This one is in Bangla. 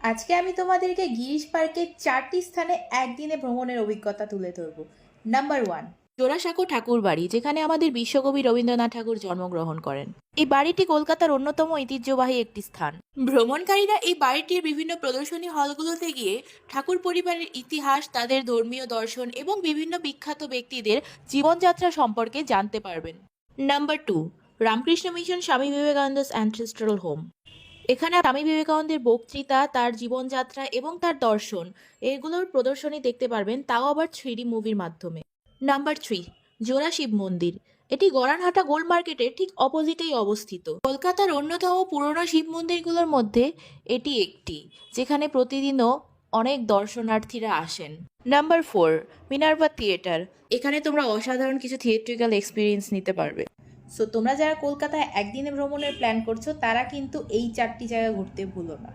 আজকে আমি তোমাদেরকে গিরিশ পার্কের চারটি স্থানে একদিনে ভ্রমণের অভিজ্ঞতা তুলে ধরবো। নাম্বার ওয়ান জোড়াসাঁকো ঠাকুর বাড়ি, যেখানে আমাদের বিশ্বকবি রবীন্দ্রনাথ ঠাকুর জন্মগ্রহণ করেন। এই বাড়িটি কলকাতার অন্যতম ঐতিহ্যবাহী একটি স্থান। ভ্রমণকারীরা এই বাড়িটির বিভিন্ন প্রদর্শনী হলগুলোতে গিয়ে ঠাকুর পরিবারের ইতিহাস, তাদের ধর্মীয় দর্শন এবং বিভিন্ন বিখ্যাত ব্যক্তিদের জীবনযাত্রা সম্পর্কে জানতে পারবেন। Number two Ramakrishna mission Swami Vivekananda ancestral home. এখানে স্বামী বিবেকানন্দের বক্তৃতা, তার জীবনযাত্রা এবং তার দর্শন, এগুলোর প্রদর্শনী দেখতে পারবেন তাও আবার থ্রি মুভির মাধ্যমে। নাম্বার থ্রি, জোড়া শিব মন্দির। এটি গড়ানহাটা গোল্ড মার্কেটের ঠিক অপোজিটেই অবস্থিত। কলকাতার অন্যতম পুরনো শিব মন্দিরগুলোর মধ্যে এটি একটি, যেখানে প্রতিদিনও অনেক দর্শনার্থীরা আসেন। Number four Minerva theatre. এখানে তোমরা অসাধারণ কিছু থিয়েট্রিক্যাল এক্সপিরিয়েন্স নিতে পারবে। সো তোমরা যারা কলকাতায় একদিনে ভ্রমণের প্ল্যান করছ, তারা কিন্তু এই চারটি জায়গা ঘুরতে ভুলো না।